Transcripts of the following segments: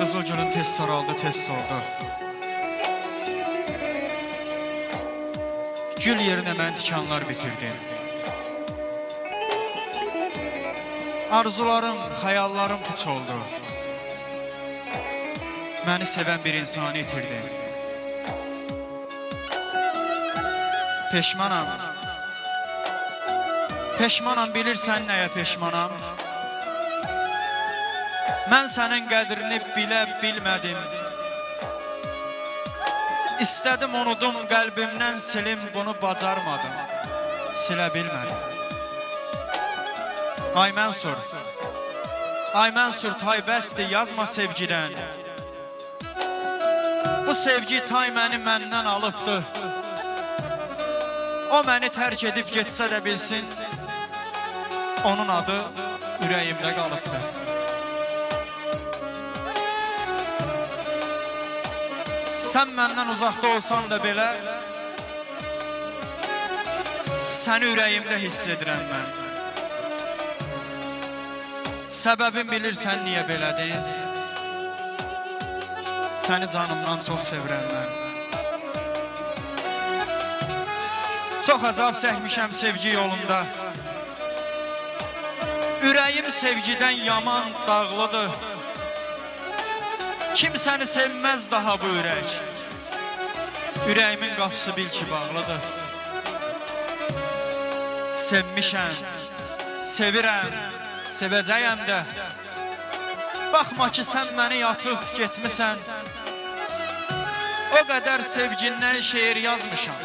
Qızılgülün tez saraldı, tez soldu. Gül yerinə mən tikanlar bitirdim. Arzularım, xəyallarım puç oldu. Məni sevən bir insanı itirdim. Peşmanam. Peşmanam, bilirsən nəyə peşmanam? Mən sənin qədrini bilə bilmədim. İstədim unudum qəlbimdən silim, bunu bacarmadım. Silə bilmədim. Ay Mənsur. Ay Mənsur tay bəsdir, yazma sevgidən. Bu sevgi tay məni məndən alıbdı. O məni tərk edib getsə də bilsin, onun adı ürəyimdə qalıbdı. Sən məndən uzaqda olsan da belə Səni ürəyimdə hiss edirəm mən. Səbəbin bilirsən niyə belədir? Səni canımdan çox sevirəm mən. Çox əzab çəkmişəm sevgi yolunda. Ürəyim sevgidən yaman dağlıdır Kimsəni sevməz daha bu ürək? Ürəyimin qapısı bil ki bağlıdır. Sevmişəm, sevirəm, sevəcəyəm də. Baxma ki sən məni yatıb getmisən. O qədər sevgindən şeir yazmışam.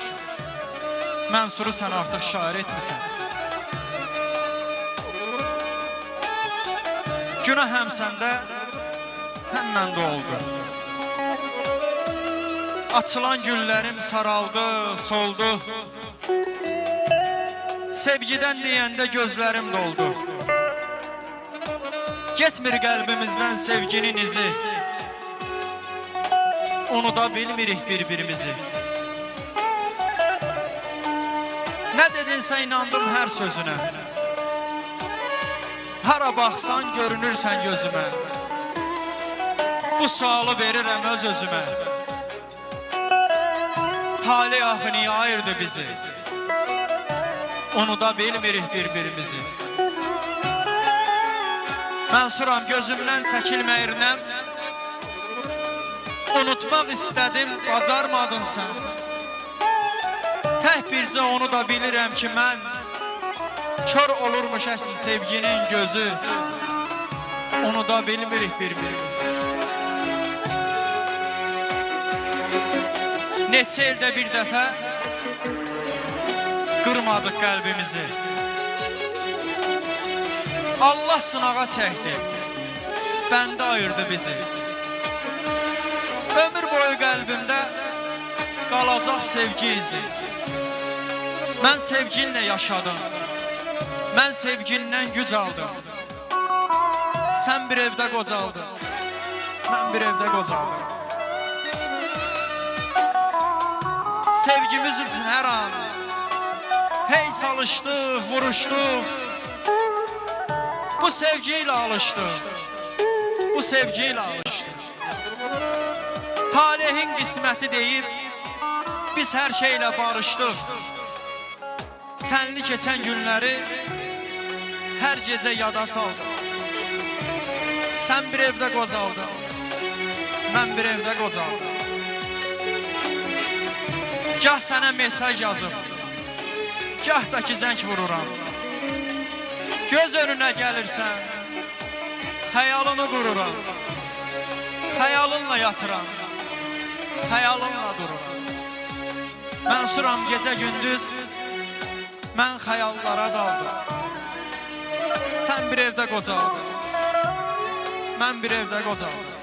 Mənsuru sən artıq şair etmisən. Günah həm səndə, həm məndə oldu. Açılan güllərim saraldı, soldu. Sevgidən deyəndə gözlərim doldu. Getmir qəlbimizdən sevginin izi. Unuda bilmirik bir-birimizi. Nə dedinsə inandım hər sözünə. Hara baxsan görünürsən gözümə. Bu sualı verirəm öz özümə. Tali axı niyə ayırdı bizi? Unuda bilmirik bir-birimizi. Mənsuram gözümdən çəkilməyirnəm. Unutmaq istədim, bacarmadın sən. Tək bircə onu da bilirəm ki, mən Kör olurmuş əsl sevginin gözü Onu da bilmirik bir-birimizi Neçə ildə bir dəfə Qırmadıq qəlbimizi Allah sınağa çəkdi Bəndə ayırdı bizi. Ömür boyu qəlbimdə Qalacaq sevgi izi. Mən sevginlə yaşadım. Mən sevgindən güc aldım. Sən bir evdə qocaldın. Mən bir evdə qocaldım Sevgimiz üçün hər an. Hey çalışdıq, vuruşduq Bu sevgi ilə alışdıq Bu sevgi ilə alışdıq Talehin qisməti deyib Biz hər şeylə barışdıq Sənli keçən günləri Hər gecə yada saldım Sən bir evdə qocaldın Mən bir evdə qocaldım Gah sənə mesaj yazıb Gah da ki zəng vururam. Göz önünə gəlirsən Xəyalını qururam. Xəyalınla yatıram Xəyalınla dururam. Mənsuram gecə gündüz Mən xəyallara daldım. Sən bir evdə qocaldın Mən bir evdə qocaldım